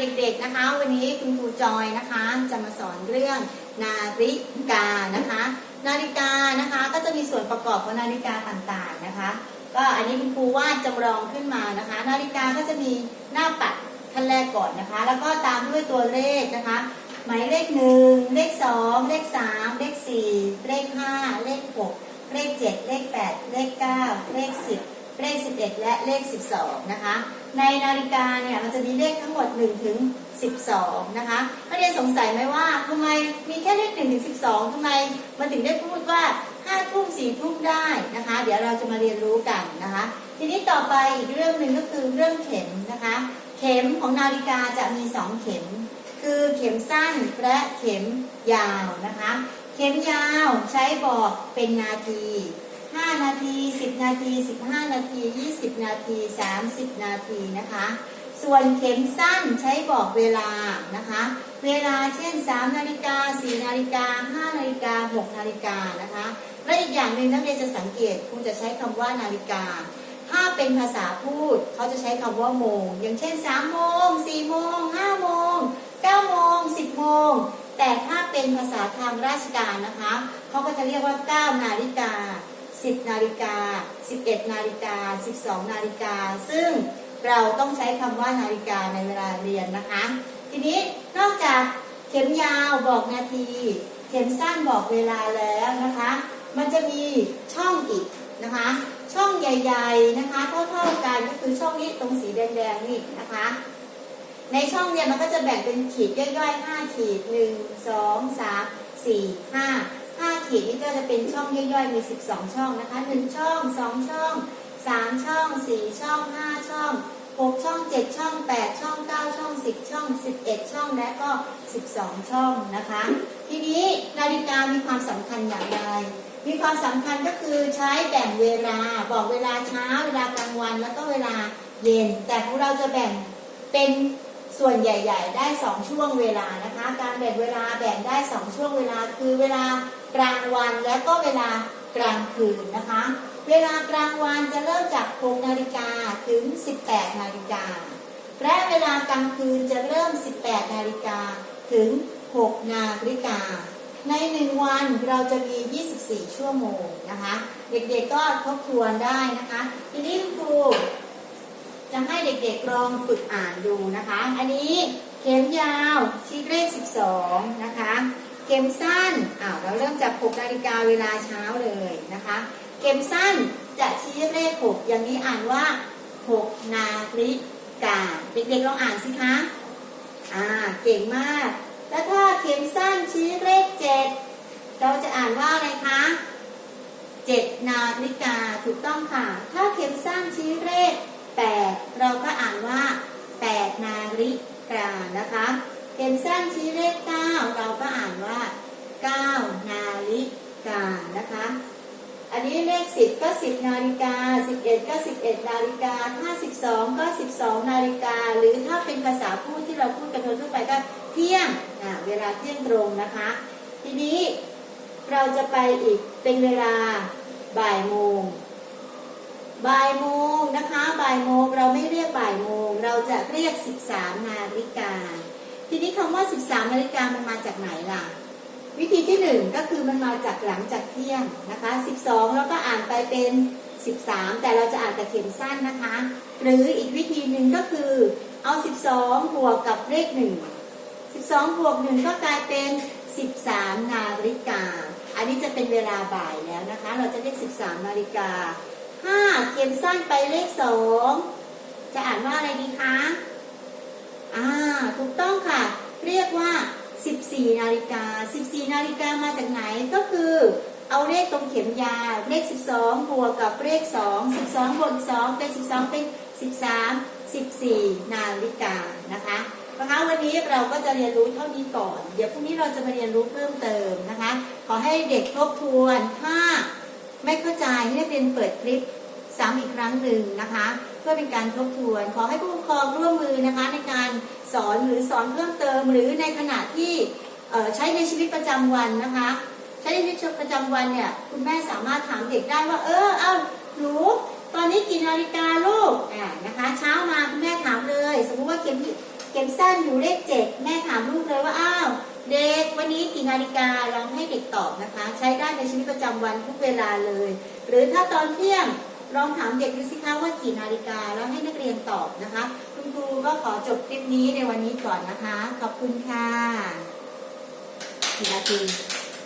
เด็กๆนะคะ วันนี้คุณครูจอยนะคะ จะมาสอนเรื่องนาฬิกานะคะ นาฬิกานะคะก็จะมีส่วนประกอบของนาฬิกาต่างๆนะคะ ก็อันนี้คุณครูวาดจำลองขึ้นมานะคะ นาฬิกาก็จะมีหน้าปัดขั้นแรกก่อนนะคะ แล้วก็ตามด้วยตัวเลขนะคะ หมายเลขหนึ่งเลขสองเลขสามเลขสี่เลขห้าเลขหกเลขเจ็ดเลขแปดเลขเก้าเลขสิบ เลขสิบเอ็ดและเลขสิบสองนะคะ ในนาฬิกาเนี่ยมันจะมีเลขทั้งหมด 1 ถึง 12 นะคะนักเรียนสงสัยไหมว่าทำไมมีแค่เลข 1 ถึง 12 ทำไมมันถึงได้พูดว่า 5 ทุ่ม 4 ทุ่มได้นะคะ เดี๋ยวเราจะมาเรียนรู้กันนะคะ ทีนี้ต่อไปอีกเรื่องหนึ่งก็คือเรื่องเข็มนะคะ เข็มของนาฬิกาจะมี 2 เข็ม คือเข็มสั้นและเข็มยาวนะคะ เข็มยาวใช้บอกเป็นนาที 5 นาที 10 นาที 15 นาที 20 นาที 30 นาทีนะคะ ส่วนเข็มสั้นใช้บอกเวลานะคะ เวลาเช่น 3 นาฬิกา 4 นาฬิกา 5 นาฬิกา 6 นาฬิกานะคะ และอีกอย่างหนึ่งนักเรียนจะสังเกตครูจะใช้คำว่านาฬิกาถ้าเป็นภาษาพูดเขาจะใช้คำว่าโมง อย่างเช่น3โมง4โมง5โมง9โมง10โมง แต่ถ้าเป็นภาษาทางราชการนะคะ เขาก็จะเรียกว่า 9 นาฬิกา 10 นาฬิกา 11 นาฬิกา 12 นาฬิกา ซึ่งเราต้องใช้คำว่านาฬิกาในเวลาเรียนนะคะ ทีนี้นอกจากเข็มยาวบอกนาที เข็มสั้นบอกเวลาแล้วนะคะ มันจะมีช่องอีกนะคะ ช่องใหญ่ๆนะคะเท่าๆกันก็คือช่องนี้ตรงสีแดงๆนี่นะคะในช่องเนี่ยมันก็จะแบ่งเป็นขีดย่อยๆ 5 ขีด 1 2 3 4 5 ขีดนี่ก็จะเป็นช่องย่อยๆ มี 12 ช่องนะคะ1ช่อง 2 ช่อง 3 ช่อง 4 ช่อง 5 ช่อง 6 ช่อง 7 ช่อง 8 ช่อง 9 ช่อง 10 ช่อง 11 ช่อง และก็ 12 ช่องนะคะ ทีนี้นาฬิกามีความสำคัญอย่างไร มีความสำคัญก็คือใช้แบ่งเวลา บอกเวลาเช้า เวลากลางวัน แล้วก็เวลาเย็น แต่พวกเราจะแบ่งเป็น ส่วนใหญ่ๆ ได้ 2 ช่วงเวลานะคะ การแบ่งเวลาแบ่งได้ 2 ช่วงเวลาคือเวลากลางวันและก็เวลากลางคืนนะคะ เวลากลางวันจะเริ่มจาก6นาฬิกาถึง 18 นาฬิกา และเวลากลางคืนจะเริ่ม 18 นาฬิกาถึง 6 นาฬิกา ในหนึ่งวันเราจะมี 24 ชั่วโมงนะคะ เด็กๆก็ทบทวนได้นะคะ ทีนี้คุณครู จะให้เด็กๆลองฝึกอ่านดูนะคะ อันนี้เข็มยาวชี้เลข 12 นะคะ เข็มสั้นอ้าวเราเริ่มจาก6นาฬิกาเวลาเช้าเลยนะคะ เข็มสั้นจะชี้เลข 6 อย่างนี้อ่านว่า 6 นาฬิกา เด็กๆลองอ่านสิคะอ่าเก่งมาก แล้วถ้าเข็มสั้นชี้เลข 7 เราจะอ่านว่าอะไรคะ7นาฬิกาถูกต้องค่ะ ถ้าเข็มสั้นชี้เลข 8เราก็อ่านว่า 8 นาฬิกานะคะเข็มสั้นชี้เลข 9 เราก็อ่านว่า 9 นาฬิกานะคะ อันนี้เลข 10 ก็ 10 นาฬิกา 11 ก็ 11 นาฬิกาถ้า12ก็ 12 นาฬิกา หรือถ้าเป็นภาษาพูดที่เราพูดกันทั่วไปก็เที่ยงเวลาเที่ยงตรงนะคะ ทีนี้เราจะไปอีกเป็นเวลาบ่ายโมง บ่ายโมงนะคะบ่ายโมงเราไม่เรียกบ่ายโมง เราจะเรียก 13 นาฬิกา ทีนี้คำว่า 13 นาฬิกามันมาจากไหนล่ะ วิธีที่หนึ่งก็คือมันมาจากหลังจากเที่ยงนะคะ 12 แล้วก็อ่านไปเป็น 13 แต่เราจะอ่านแต่เข็มสั้นนะคะ หรืออีกวิธีหนึ่งก็คือเอา 12 บวกกับเลข 1 12 บวก 1 ก็กลายเป็น 13 นาฬิกา อันนี้จะเป็นเวลาบ่ายแล้วนะคะ เราจะเรียก 13 นาฬิกา 5เข็มสั้นไปเลข2จะอ่านว่าอะไรดีคะอ่าถูกต้องค่ะ เรียกว่า 14 นาฬิกา 14 นาฬิกามาจากไหนก็คือเอาเลขตรงเข็มยาวเลข 12 บวกกับเลข 2 12บวก2เป็น 12 เป็น 13 14 นาฬิกานะคะนะคะวันนี้เราก็จะเรียนรู้เท่านี้ก่อน เดี๋ยวพรุ่งนี้เราจะมาเรียนรู้เพิ่มเติมนะคะ ขอให้เด็กทบทวนถ้า ไม่เข้าใจให้นักเรียนเปิดคลิปซ้ำอีกครั้งหนึ่งนะคะ เพื่อเป็นการทบทวน ขอให้ผู้ปกครองร่วมมือนะคะ ในการสอนหรือสอนเพิ่มเติม หรือในขณะที่ใช้ในชีวิตประจำวันนะคะ ใช้ในชีวิตประจำวันเนี่ยคุณแม่สามารถถามเด็กได้ว่า เออเอาหนูตอนนี้กี่นาฬิกาลูกอ่านะคะ เช้ามาคุณแม่ถามเลย สมมุติว่าเข็มที่ เข็มสั้นอยู่เลขเจ็ดแม่ถามลูกเลยว่าอ้าวเด็กวันนี้กี่นาฬิกาลองให้เด็กตอบนะคะ ใช้ได้ในชีวิตประจำวันทุกเวลาเลย หรือถ้าตอนเที่ยงลองถามเด็กดูสิคะว่ากี่นาฬิกาแล้วให้นักเรียนตอบนะคะ คุณครูก็ขอจบคลิปนี้ในวันนี้ก่อนนะคะ ขอบคุณค่ะกี่นาที